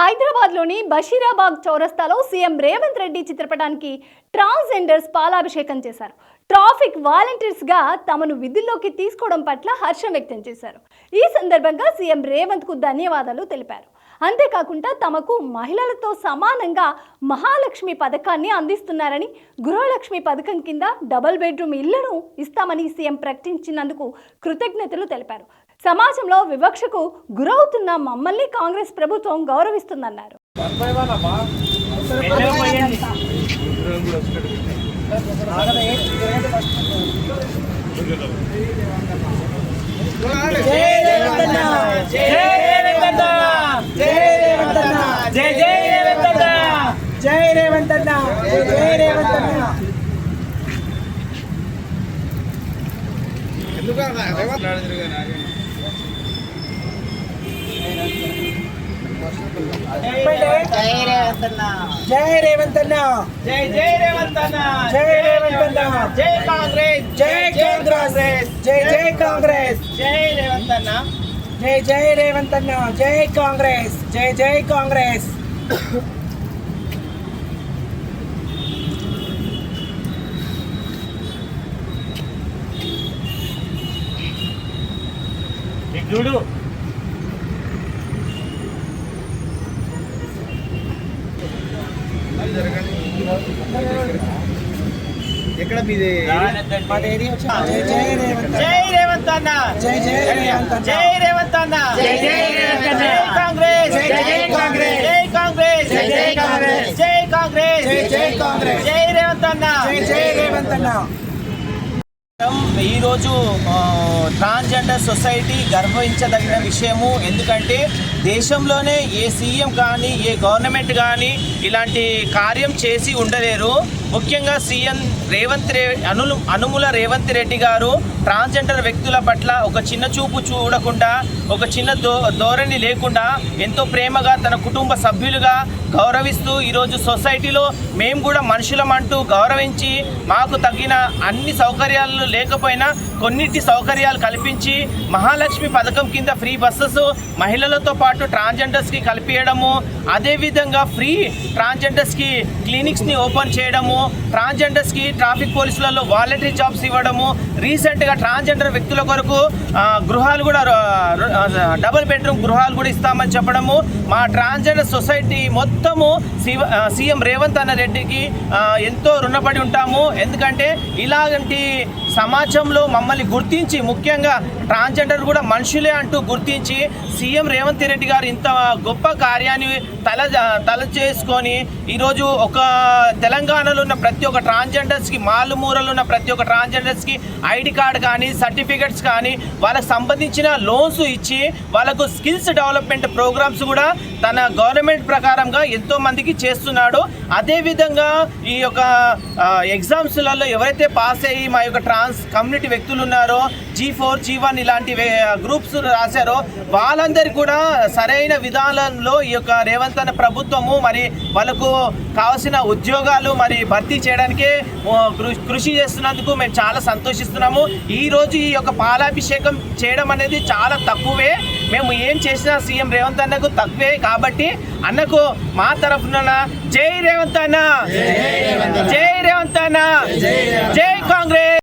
హైదరాబాద్లోని బషీరాబాద్ చౌరస్తాలో సీఎం రేవంత్ రెడ్డి చిత్రపటానికి ట్రాన్స్జెండర్స్ పాలాభిషేకం చేశారు. ట్రాఫిక్ వాలంటీర్స్గా తమను విధుల్లోకి తీసుకోవడం పట్ల హర్షం వ్యక్తం చేశారు. ఈ సందర్భంగా సీఎం రేవంత్కు ధన్యవాదాలు తెలిపారు. అంతేకాకుండా తమకు మహిళలతో సమానంగా మహాలక్ష్మి పథకాన్ని అందిస్తున్నారని గృహలక్ష్మి పథకం కింద డబుల్ బెడ్రూమ్ ఇళ్ళను ఇస్తామని సీఎం ప్రకటించినందుకు కృతజ్ఞతలు తెలిపారు. సమాజంలో వివక్షకు గురవుతున్న మమ్మల్ని కాంగ్రెస్ ప్రభుత్వం గౌరవిస్తుందన్నారు. జై రేవంత్ అన్న జై జై రేవంతన్న జై జై రేవంతన్న జై రేవంతన్న జై రేవంతన్న జై జై రేవంతన్న జై రేవంతన్న జై కాంగ్రెస్ జై కాంగ్రెస్ జై జై కాంగ్రెస్ జై రేవంతన్న జై జై రేవంతన్న జై కాంగ్రెస్ జై జై కాంగ్రెస్ చూడు ఎక్కడ మీది? మాది ఏరియా వచ్చి- జై జై జై రేవంత్ అన్న. జై జై జై రేవంత్ అన్న. జై జై రేవంత్ అన్న. జై కాంగ్రెస్. జై జై కాంగ్రెస్. జై కాంగ్రెస్. జై జై కాంగ్రెస్. జై కాంగ్రెస్. జై జై కాంగ్రెస్. జై రేవంత్ అన్న. జై జై రేవంతన్న ఈరోజు ట్రాన్స్జెండర్ సొసైటీ గర్వించదగిన విషయము. ఎందుకంటే దేశంలోనే ఏ సీఎం కానీ ఏ గవర్నమెంట్ కానీ ఇలాంటి కార్యం చేసి ఉండలేరు. ముఖ్యంగా సీఎం రేవంత్ రే అనులు అనుముల రేవంత్ రెడ్డి గారు ట్రాన్స్జెండర్ వ్యక్తుల పట్ల ఒక చిన్న చూపు చూడకుండా ఒక చిన్న దో ధోరణి లేకుండా ఎంతో ప్రేమగా తన కుటుంబ సభ్యులుగా గౌరవిస్తూ ఈరోజు సొసైటీలో మేము కూడా మనుషులమంటూ గౌరవించి మాకు తగిన అన్ని సౌకర్యాలు లేకపోయినా కొన్నిటి సౌకర్యాలు కల్పించి మహాలక్ష్మి పథకం కింద ఫ్రీ బస్సెస్ మహిళలతో పాటు ట్రాన్స్జెండర్స్కి కలిపియడము అదేవిధంగా ఫ్రీ ట్రాన్స్జెండర్స్కి క్లినిక్స్ని ఓపెన్ చేయడము ట్రాన్స్జెండర్స్కి ట్రాఫిక్ పోలీసులలో వాలంటరీ జాబ్స్ ఇవ్వడము రీసెంట్గా ట్రాన్స్జెండర్ వ్యక్తుల కొరకు గృహాలు కూడా డబుల్ బెడ్రూమ్ గృహాలు కూడా ఇస్తామని చెప్పడము. మా ట్రాన్స్జెండర్ సొసైటీ మొత్తము సీఎం రేవంత్ అన్న రెడ్డికి ఎంతో రుణపడి ఉంటాము. ఎందుకంటే ఇలాంటి సమాజంలో మమ్మల్ని గుర్తించి ముఖ్యంగా ట్రాన్స్జెండర్ కూడా మనుషులే అంటూ గుర్తించి సీఎం రేవంత్ రెడ్డి గారు ఇంత గొప్ప కార్యాన్ని తల తల చేసుకొని ఈరోజు ఒక తెలంగాణలో ఉన్న ప్రతి ఒక్క ట్రాన్స్జెండర్స్కి మాలుమూరలో ఉన్న ప్రతి ఒక్క ట్రాన్స్జెండర్స్కి ఐడి కార్డ్ కానీ సర్టిఫికెట్స్ కానీ వాళ్ళకి సంబంధించిన లోన్స్ ఇచ్చి వాళ్ళకు స్కిల్స్ డెవలప్మెంట్ ప్రోగ్రామ్స్ కూడా తన గవర్నమెంట్ ప్రకారంగా ఎంతో మందికి చేస్తున్నాడు. అదేవిధంగా ఈ యొక్క ఎగ్జామ్స్లలో ఎవరైతే పాస్ అయ్యి మా యొక్క ట్రాన్స్ కమ్యూనిటీ వ్యక్తులు ఉన్నారో జీ ఫోర్ జీ వన్ ఇలాంటి గ్రూప్స్ రాశారో వాళ్ళందరికీ కూడా సరైన విధానంలో ఈ యొక్క రేవంత్ అన్న ప్రభుత్వము మరి వాళ్ళకు కావాల్సిన ఉద్యోగాలు మరి భర్తీ చేయడానికే కృషి చేస్తున్నందుకు మేము చాలా సంతోషిస్తున్నాము. ఈరోజు ఈ యొక్క పాలాభిషేకం చేయడం అనేది చాలా తక్కువే. మేము ఏం చేసినా సీఎం రేవంత్ అన్నకు తక్కువే కాబట్టి అన్నకు మా తరఫున జై రేవంత్ అన్న. జై రేవంత్ అన్న. జై కాంగ్రెస్.